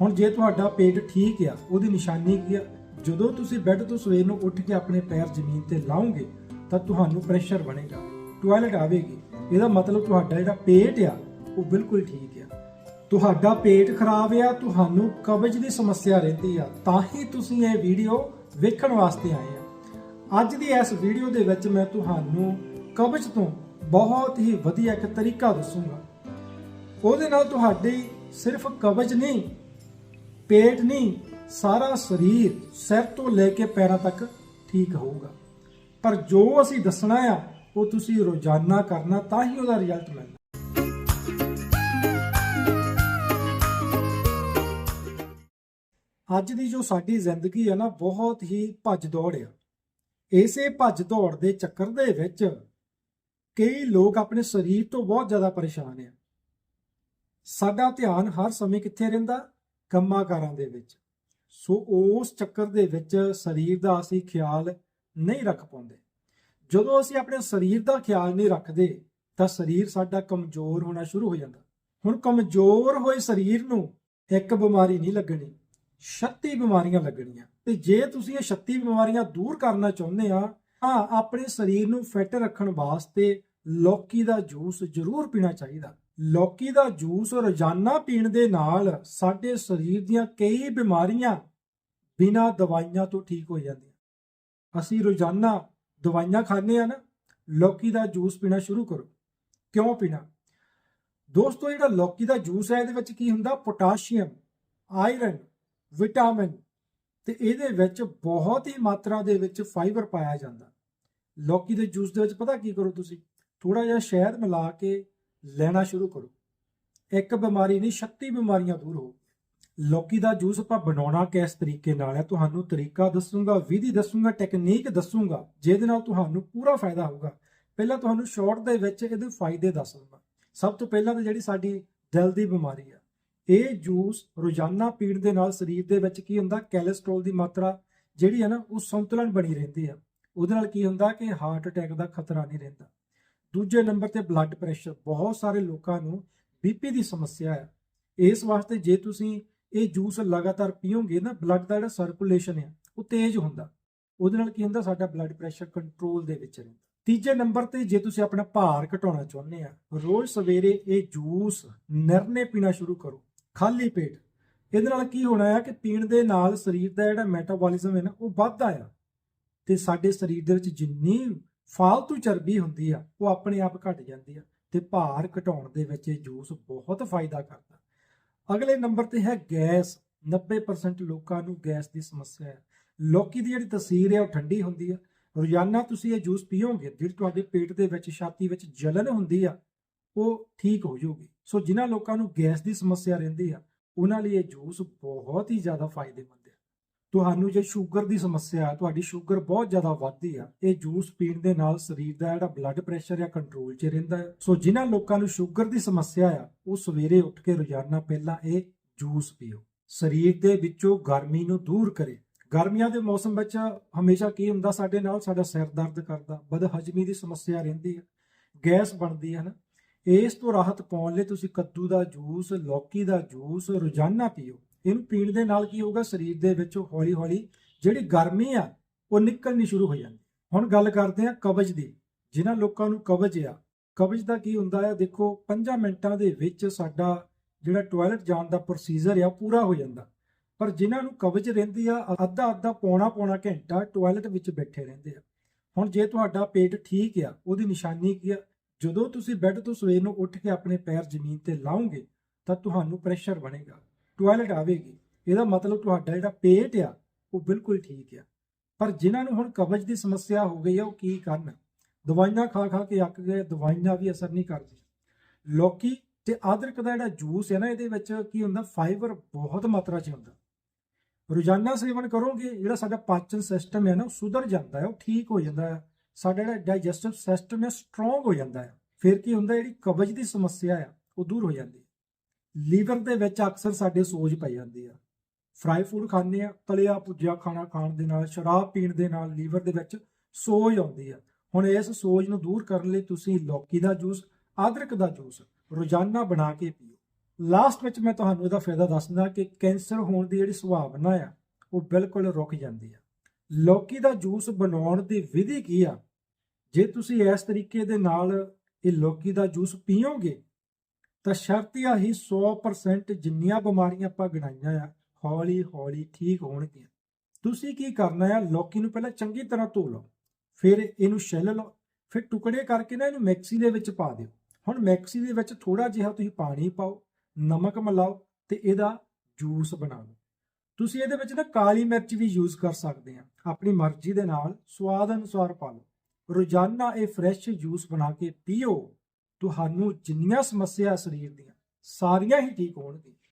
ਹੁਣ ਜੇ ਤੁਹਾਡਾ ਪੇਟ ਠੀਕ ਆ, ਉਹਦੀ ਨਿਸ਼ਾਨੀ ਕੀ ਆ? ਜਦੋਂ ਤੁਸੀਂ ਬੈੱਡ ਤੋਂ ਸਵੇਰ ਨੂੰ ਉੱਠ ਕੇ ਆਪਣੇ ਪੈਰ ਜ਼ਮੀਨ ਤੇ ਲਾਓਗੇ, ਤਾਂ ਤੁਹਾਨੂੰ ਪ੍ਰੈਸ਼ਰ ਬਣੇਗਾ। ਟਾਇਲਟ ਆਵੇਗੀ। ਇਹਦਾ ਮਤਲਬ ਤੁਹਾਡਾ ਜਿਹੜਾ ਪੇਟ ਆ, ਉਹ ਬਿਲਕੁਲ ਠੀਕ ਆ। ਤੁਹਾਡਾ ਪੇਟ ਖਰਾਬ ਆ, ਤੁਹਾਨੂੰ ਕਬਜ਼ ਦੀ ਸਮੱਸਿਆ ਰਹਿੰਦੀ ਆ, ਤਾਂ ਹੀ ਤੁਸੀਂ ਇਹ ਵੀਡੀਓ ਵੇਖਣ ਵਾਸਤੇ ਆਏ ਆ। ਅੱਜ ਦੀ ਇਸ ਵੀਡੀਓ ਦੇ ਵਿੱਚ ਮੈਂ ਤੁਹਾਨੂੰ ਕਬਜ਼ ਤੋਂ ਬਹੁਤ ਹੀ ਵਧੀਆ ਇੱਕ ਤਰੀਕਾ ਦੱਸੂਗਾ। ਉਹਦੇ ਨਾਲ ਤੁਹਾਡੀ ਸਿਰਫ ਕਬਜ਼ ਨਹੀਂ ਪੇਟ ਨਹੀਂ, ਸਾਰਾ ਸਰੀਰ ਸਿਰ ਤੋਂ ਲੈ ਕੇ ਪੈਰਾਂ ਤੱਕ ਠੀਕ ਹੋਊਗਾ। ਪਰ ਜੋ ਅਸੀਂ ਦੱਸਣਾ ਆ, ਉਹ ਤੁਸੀਂ ਰੋਜ਼ਾਨਾ ਕਰਨਾ, ਤਾਂ ਹੀ ਉਹਦਾ ਰਿਜ਼ਲਟ ਮਿਲਣਾ ਅੱਜ ਦੀ ਜੋ ਸਾਡੀ ਜ਼ਿੰਦਗੀ ਹੈ ਨਾ, ਬਹੁਤ ਹੀ ਭੱਜ ਦੌੜ ਆ। ਇਸੇ ਭੱਜ ਦੌੜ ਦੇ ਚੱਕਰ ਦੇ ਵਿੱਚ ਕਈ ਲੋਕ ਆਪਣੇ ਸਰੀਰ ਤੋਂ ਬਹੁਤ ਜ਼ਿਆਦਾ ਪਰੇਸ਼ਾਨ ਆ। ਸਾਡਾ ਧਿਆਨ ਹਰ ਸਮੇਂ ਕਿੱਥੇ ਰਹਿੰਦਾ? ਕੰਮਾਂ ਕਾਰਾਂ ਦੇ ਵਿੱਚ। ਸੋ ਉਸ ਚੱਕਰ ਦੇ ਵਿੱਚ ਸਰੀਰ ਦਾ ਅਸੀਂ ਖਿਆਲ ਨਹੀਂ ਰੱਖ ਪਾਉਂਦੇ। ਜਦੋਂ ਅਸੀਂ ਆਪਣੇ ਸਰੀਰ ਦਾ ਖਿਆਲ ਨਹੀਂ ਰੱਖਦੇ, ਤਾਂ ਸਰੀਰ ਸਾਡਾ ਕਮਜ਼ੋਰ ਹੋਣਾ ਸ਼ੁਰੂ ਹੋ ਜਾਂਦਾ। ਹੁਣ ਕਮਜ਼ੋਰ ਹੋਏ ਸਰੀਰ ਨੂੰ ਇੱਕ ਬਿਮਾਰੀ ਨਹੀਂ ਲੱਗਣੀ 36 ਬਿਮਾਰੀਆਂ ਲੱਗਣੀਆਂ। ਤੇ ਜੇ ਤੁਸੀਂ ਇਹ 36 ਬਿਮਾਰੀਆਂ ਦੂਰ ਕਰਨਾ ਚਾਹੁੰਦੇ ਆ, ਤਾਂ ਆਪਣੇ ਸਰੀਰ ਨੂੰ ਫਿੱਟ ਰੱਖਣ ਵਾਸਤੇ ਲੌਕੀ ਦਾ ਜੂਸ ਜ਼ਰੂਰ ਪੀਣਾ ਚਾਹੀਦਾ। ਲੌਕੀ ਦਾ ਜੂਸ ਰੋਜ਼ਾਨਾ ਪੀਣ ਦੇ ਨਾਲ ਸਾਡੇ ਸਰੀਰ ਦੀਆਂ ਕਈ ਬਿਮਾਰੀਆਂ ਬਿਨਾਂ ਦਵਾਈਆਂ ਤੋਂ ਠੀਕ ਹੋ ਜਾਂਦੀਆਂ। ਅਸੀਂ ਰੋਜ਼ਾਨਾ ਦਵਾਈਆਂ ਖਾਂਦੇ ਆ ਨਾ, ਲੌਕੀ ਦਾ ਜੂਸ ਪੀਣਾ ਸ਼ੁਰੂ ਕਰੋ। ਕਿਉਂ ਪੀਣਾ? ਦੋਸਤੋ, ਜਿਹੜਾ ਲੌਕੀ ਦਾ ਜੂਸ ਹੈ, ਇਹਦੇ ਵਿੱਚ ਕੀ ਹੁੰਦਾ? ਪੋਟਾਸ਼ੀਅਮ, ਆਇਰਨ, ਵਿਟਾਮਿਨ ਤੇ ਇਹਦੇ ਵਿੱਚ ਬਹੁਤ ਹੀ ਮਾਤਰਾ ਦੇ ਵਿੱਚ ਫਾਈਬਰ ਪਾਇਆ ਜਾਂਦਾ। ਲੌਕੀ ਦੇ ਜੂਸ ਦੇ ਵਿੱਚ ਪਤਾ ਕੀ ਕਰੋ ਤੁਸੀਂ? ਥੋੜਾ ਜਿਹਾ ਸ਼ਹਿਦ ਮਿਲਾ ਕੇ ਲੈਣਾ ਸ਼ੁਰੂ ਕਰੋ। ਇੱਕ ਬਿਮਾਰੀ ਨਹੀਂ 36 ਬਿਮਾਰੀਆਂ ਦੂਰ ਹੋ ਲੌਕੀ ਦਾ ਜੂਸ ਆਪਾਂ ਬਣਾਉਣਾ ਕਿਸ ਤਰੀਕੇ ਨਾਲ ਹੈ, ਤੁਹਾਨੂੰ ਤਰੀਕਾ ਦੱਸੂਗਾ, ਵਿਧੀ ਦੱਸੂਗਾ ਟੈਕਨੀਕ ਦੱਸੂਗਾ, ਜਿਹਦੇ ਨਾਲ ਤੁਹਾਨੂੰ ਪੂਰਾ ਫਾਇਦਾ ਹੋਊਗਾ। ਪਹਿਲਾਂ ਤੁਹਾਨੂੰ ਸ਼ਾਰਟ ਦੇ ਵਿੱਚ ਇਹਦੇ ਫਾਇਦੇ ਦੱਸ ਸਭ ਤੋਂ ਪਹਿਲਾਂ ਤਾਂ ਜਿਹੜੀ ਸਾਡੀ ਦਿਲ ਦੀ ਬਿਮਾਰੀ ਆ, ਇਹ ਜੂਸ ਰੋਜ਼ਾਨਾ ਪੀਣ ਦੇ ਨਾਲ ਸਰੀਰ ਦੇ ਵਿੱਚ ਕੀ ਹੁੰਦਾ ਕੋਲੇਸਟ੍ਰੋਲ ਦੀ ਮਾਤਰਾ ਜਿਹੜੀ ਹੈ ਨਾ, ਉਹ ਸੰਤੁਲਨ ਬਣੀ ਰਹਿੰਦੀ ਆ। ਉਹਦੇ ਨਾਲ ਕੀ ਹੁੰਦਾ ਕਿ ਹਾਰਟ ਅਟੈਕ ਦਾ ਖਤਰਾ ਨਹੀਂ ਰਹਿੰਦਾ। ਦੂਜੇ ਨੰਬਰ ਤੇ ਬਲੱਡ ਪ੍ਰੈਸ਼ਰ ਬਹੁਤ ਸਾਰੇ ਲੋਕਾਂ ਨੂੰ ਬੀਪੀ ਦੀ ਸਮੱਸਿਆ ਹੈ ਇਸ ਵਾਸਤੇ ਜੇ ਤੁਸੀਂ ਇਹ ਜੂਸ ਲਗਾਤਾਰ ਪੀਓਗੇ ਨਾ ਬਲੱਡ ਦਾ ਜਿਹੜਾ ਸਰਕੂਲੇਸ਼ਨ ਹੈ ਉਹ ਤੇਜ਼ ਹੁੰਦਾ। ਉਹਦੇ ਨਾਲ ਕੀ ਹੁੰਦਾ? ਸਾਡਾ ਬਲੱਡ ਪ੍ਰੈਸ਼ਰ ਕੰਟਰੋਲ ਦੇ ਵਿੱਚ ਰਹਿੰਦਾ। ਤੀਜੇ ਨੰਬਰ ਤੇ ਜੇ ਤੁਸੀਂ ਆਪਣਾ ਭਾਰ ਘਟਾਉਣਾ ਚਾਹੁੰਦੇ ਆ, ਰੋਜ਼ ਸਵੇਰੇ ਇਹ ਜੂਸ ਨਿਰਨੇ ਪੀਣਾ ਸ਼ੁਰੂ ਕਰੋ, ਖਾਲੀ ਪੇਟ। ਇਹਦੇ ਨਾਲ ਕੀ ਹੋਣਾ ਹੈ ਕਿ ਪੀਣ ਦੇ ਨਾਲ ਸਰੀਰ ਦਾ ਜਿਹੜਾ ਮੈਟਾਬੋਲਿਜ਼ਮ ਹੈ ਨਾ, ਉਹ ਵੱਧਦਾ ਆ। ਤੇ ਸਾਡੇ ਸਰੀਰ ਦੇ ਵਿੱਚ ਜਿੰਨੀ ਫਾਲਤੂ ਚਰਬੀ ਹੁੰਦੀ ਆ, ਉਹ ਆਪਣੇ ਆਪ ਘਟ ਜਾਂਦੀ ਆ ਤੇ ਭਾਰ ਘਟਾਉਣ ਦੇ ਵਿੱਚ ਇਹ ਜੂਸ ਬਹੁਤ ਫਾਇਦਾ ਕਰਦਾ। ਅਗਲੇ ਨੰਬਰ ਤੇ ਹੈ ਗੈਸ। 90% ਲੋਕਾਂ ਨੂੰ ਗੈਸ ਦੀ ਸਮੱਸਿਆ ਹੈ। ਲੋਕੀ ਦੀ ਜਿਹੜੀ ਤਸੀਰ ਹੈ ਉਹ ਠੰਡੀ ਹੁੰਦੀ ਆ। ਰੋਜ਼ਾਨਾ ਤੁਸੀਂ ਇਹ ਜੂਸ ਪੀਓਗੇ, ਜਿਹੜੀ ਤੁਹਾਡੇ ਪੇਟ ਦੇ ਵਿੱਚ, ਛਾਤੀ ਵਿੱਚ ਜਲਨ ਹੁੰਦੀ ਆ, ਉਹ ਠੀਕ ਹੋ ਜਾਊਗੀ। ਸੋ ਜਿਨ੍ਹਾਂ ਲੋਕਾਂ ਨੂੰ ਗੈਸ ਦੀ ਸਮੱਸਿਆ ਰਹਿੰਦੀ ਆ, ਉਹਨਾਂ ਲਈ ਇਹ ਜੂਸ ਬਹੁਤ ਹੀ ਜ਼ਿਆਦਾ ਫਾਇਦੇਮੰਦ ਤੁਹਾਨੂੰ ਜੇ ਸ਼ੂਗਰ ਦੀ ਸਮੱਸਿਆ ਹੈ, ਤੁਹਾਡੀ ਸ਼ੂਗਰ ਬਹੁਤ ਜ਼ਿਆਦਾ ਵੱਧਦੀ ਆ, ਇਹ ਜੂਸ ਪੀਣ ਦੇ ਨਾਲ ਸਰੀਰ ਦਾ ਜਿਹੜਾ ਬਲੱਡ ਪ੍ਰੈਸ਼ਰ ਆ ਕੰਟਰੋਲ 'ਚ ਰਹਿੰਦਾ ਹੈ। ਸੋ ਜਿਨ੍ਹਾਂ ਲੋਕਾਂ ਨੂੰ ਸ਼ੂਗਰ ਦੀ ਸਮੱਸਿਆ ਆ, ਉਹ ਸਵੇਰੇ ਉੱਠ ਕੇ ਰੋਜ਼ਾਨਾ ਪਹਿਲਾਂ ਇਹ ਜੂਸ ਪੀਓ। ਸਰੀਰ ਦੇ ਵਿੱਚੋਂ ਗਰਮੀ ਨੂੰ ਦੂਰ ਕਰੇ। ਗਰਮੀਆਂ ਦੇ ਮੌਸਮ ਵਿੱਚ ਹਮੇਸ਼ਾ ਕੀ ਹੁੰਦਾ, ਸਾਡੇ ਨਾਲ ਸਾਡਾ ਸਿਰ ਦਰਦ ਕਰਦਾ, ਬਦਹਜਮੀ ਦੀ ਸਮੱਸਿਆ ਰਹਿੰਦੀ ਹੈ ਗੈਸ ਬਣਦੀ ਹੈ ਨਾ ਇਸ ਤੋਂ ਰਾਹਤ ਪਾਉਣ ਲਈ ਤੁਸੀਂ ਕੱਦੂ ਦਾ ਜੂਸ, ਲੌਕੀ ਦਾ ਜੂਸ ਰੋਜ਼ਾਨਾ ਪੀਓ। ਇਹਨੂੰ ਪੀਣ ਦੇ ਨਾਲ ਕੀ ਹੋਊਗਾ? ਸਰੀਰ ਦੇ ਵਿੱਚ ਹੌਲੀ-ਹੌਲੀ ਜਿਹੜੀ ਗਰਮੀ ਆ, ਉਹ ਨਿਕਲਣੀ ਸ਼ੁਰੂ ਹੋ ਜਾਂਦੀ ਹੁਣ ਗੱਲ ਕਰਦੇ ਆ ਕਬਜ਼ ਦੀ। ਜਿਨ੍ਹਾਂ ਲੋਕਾਂ ਨੂੰ ਕਬਜ਼ ਆ, ਕਬਜ਼ ਦਾ ਕੀ ਹੁੰਦਾ ਹੈ ਦੇਖੋ 5 ਮਿੰਟਾਂ ਦੇ ਵਿੱਚ ਸਾਡਾ ਜਿਹੜਾ ਟਾਇਲਟ ਜਾਣ ਦਾ ਪ੍ਰੋਸੀਜਰ ਆ, ਉਹ ਪੂਰਾ ਹੋ ਜਾਂਦਾ। ਪਰ ਜਿਨ੍ਹਾਂ ਨੂੰ ਕਬਜ਼ ਰਹਿੰਦੀ ਆ ਅੱਧਾ ਅੱਧਾ ਪੌਣਾ ਪੌਣਾ ਘੰਟਾ ਟਾਇਲਟ ਵਿੱਚ ਬੈਠੇ ਰਹਿੰਦੇ ਆ। ਹੁਣ ਜੇ ਤੁਹਾਡਾ ਪੇਟ ਠੀਕ ਆ, ਉਹਦੀ ਨਿਸ਼ਾਨੀ ਕੀ ਆ? ਜਦੋਂ ਤੁਸੀਂ ਬੈੱਡ ਤੋਂ ਸਵੇਰ ਨੂੰ ਉੱਠ ਕੇ ਆਪਣੇ ਪੈਰ ਜ਼ਮੀਨ ਤੇ ਲਾਓਗੇ, ਤਾਂ ਤੁਹਾਨੂੰ ਪ੍ਰੈਸ਼ਰ ਬਣੇਗਾ। ਟਾਇਲਟ ਆਵੇਗੀ। ਇਹਦਾ ਮਤਲਬ ਤੁਹਾਡਾ ਜਿਹੜਾ ਪੇਟ ਆ, ਉਹ ਬਿਲਕੁਲ ਠੀਕ ਆ। ਪਰ ਜਿਨ੍ਹਾਂ ਨੂੰ ਹੁਣ ਕਬਜ਼ ਦੀ ਸਮੱਸਿਆ ਹੋ ਗਈ ਆ, ਉਹ ਕੀ ਕਰਨ? ਦਵਾਈਆਂ ਖਾ ਖਾ ਕੇ ਅੱਕ ਗਏ, ਦਵਾਈਆਂ ਵੀ ਅਸਰ ਨਹੀਂ ਕਰਦੀਆਂ। ਲੋਕੀ ਤੇ ਅਦਰਕ ਦਾ ਜਿਹੜਾ ਜੂਸ ਹੈ ਨਾ, ਇਹਦੇ ਵਿੱਚ ਕੀ ਹੁੰਦਾ? ਫਾਈਬਰ ਬਹੁਤ ਮਾਤਰਾ 'ਚ ਹੁੰਦਾ। ਰੋਜ਼ਾਨਾ ਸੇਵਨ ਕਰੋਗੇ, ਜਿਹੜਾ ਸਾਡਾ ਪਾਚਨ ਸਿਸਟਮ ਹੈ ਨਾ, ਉਹ ਸੁਧਰ ਜਾਂਦਾ ਹੈ, ਉਹ ਠੀਕ ਹੋ ਜਾਂਦਾ ਹੈ। ਸਾਡਾ ਜਿਹੜਾ ਡਾਈਜੈਸਟਿਵ ਸਿਸਟਮ ਹੈ ਸਟਰੋਂਗ ਹੋ ਜਾਂਦਾ ਹੈ। ਫਿਰ ਕੀ ਹੁੰਦਾ? ਜਿਹੜੀ ਕਬਜ਼ ਦੀ ਸਮੱਸਿਆ ਆ, ਉਹ ਦੂਰ ਹੋ ਜਾਂਦੀ ਹੈ। ਲੀਵਰ ਦੇ ਵਿੱਚ ਅਕਸਰ ਸਾਡੇ ਸੋਜ ਪੈ ਜਾਂਦੀ ਆ। ਫਰਾਈ ਫੂਡ ਖਾਂਦੇ ਆ, ਤਲਿਆ ਭੁੱਜਿਆ ਖਾਣਾ ਖਾਣ ਦੇ ਨਾਲ, ਸ਼ਰਾਬ ਪੀਣ ਦੇ ਨਾਲ ਲੀਵਰ ਦੇ ਵਿੱਚ ਸੋਜ ਆਉਂਦੀ ਆ। ਹੁਣ ਇਸ ਸੋਜ ਨੂੰ ਦੂਰ ਕਰਨ ਲਈ ਤੁਸੀਂ ਲੌਕੀ ਦਾ ਜੂਸ, ਅਦਰਕ ਦਾ ਜੂਸ ਰੋਜ਼ਾਨਾ ਬਣਾ ਕੇ ਪੀਓ। ਲਾਸਟ ਵਿੱਚ ਮੈਂ ਤੁਹਾਨੂੰ ਇਹਦਾ ਫਾਇਦਾ ਦੱਸਦਾ ਕਿ ਕੈਂਸਰ ਹੋਣ ਦੀ ਜਿਹੜੀ ਸੁਭਾਵਨਾ ਆ, ਉਹ ਬਿਲਕੁਲ ਰੁਕ ਜਾਂਦੀ ਆ। ਲੌਕੀ ਦਾ ਜੂਸ ਬਣਾਉਣ ਦੀ ਵਿਧੀ ਕੀ ਆ? ਜੇ ਤੁਸੀਂ ਇਸ ਤਰੀਕੇ ਦੇ ਨਾਲ ਇਹ ਲੌਕੀ ਦਾ ਜੂਸ ਪੀਓਗੇ ਤਾਂ ਸ਼ਰਤੀਆ ਹੀ 100% ਜਿੰਨੀਆਂ ਬਿਮਾਰੀਆਂ ਆਪਾਂ ਗਿਣਾਈਆਂ ਆ, ਹੌਲੀ ਹੌਲੀ ਠੀਕ ਹੋਣਗੀਆਂ। ਤੁਸੀਂ ਕੀ ਕਰਨਾ ਆ, ਲੌਕੀ ਨੂੰ ਪਹਿਲਾਂ ਚੰਗੀ ਤਰ੍ਹਾਂ ਧੋ ਲਓ, ਫਿਰ ਇਹਨੂੰ ਛਿੱਲ ਲਓ, ਫਿਰ ਟੁਕੜੇ ਕਰਕੇ ਨਾ ਇਹਨੂੰ ਮਿਕਸੀ ਦੇ ਵਿੱਚ ਪਾ ਦਿਓ। ਹੁਣ ਮਿਕਸੀ ਦੇ ਵਿੱਚ ਥੋੜਾ ਜਿਹਾ ਤੁਸੀਂ ਪਾਣੀ ਪਾਓ, ਨਮਕ ਮਿਲਾਓ ਤੇ ਇਹਦਾ ਜੂਸ ਬਣਾ ਲਓ। ਤੁਸੀਂ ਇਹਦੇ ਵਿੱਚ ਨਾ ਕਾਲੀ ਮਿਰਚ ਵੀ ਯੂਜ਼ ਕਰ ਸਕਦੇ ਆ, ਆਪਣੀ ਮਰਜ਼ੀ ਦੇ ਨਾਲ ਸਵਾਦ ਅਨੁਸਾਰ ਪਾ ਲਓ। ਰੋਜ਼ਾਨਾ ਇਹ ਫਰੈਸ਼ ਜੂਸ ਬਣਾ ਕੇ ਪੀਓ। ਤੁਹਾਨੂੰ ਜਿੰਨੀਆਂ ਸਮੱਸਿਆ ਸਰੀਰ ਦੀਆਂ ਸਾਰੀਆਂ ਹੀ ਠੀਕ ਹੋਣਗੀਆਂ।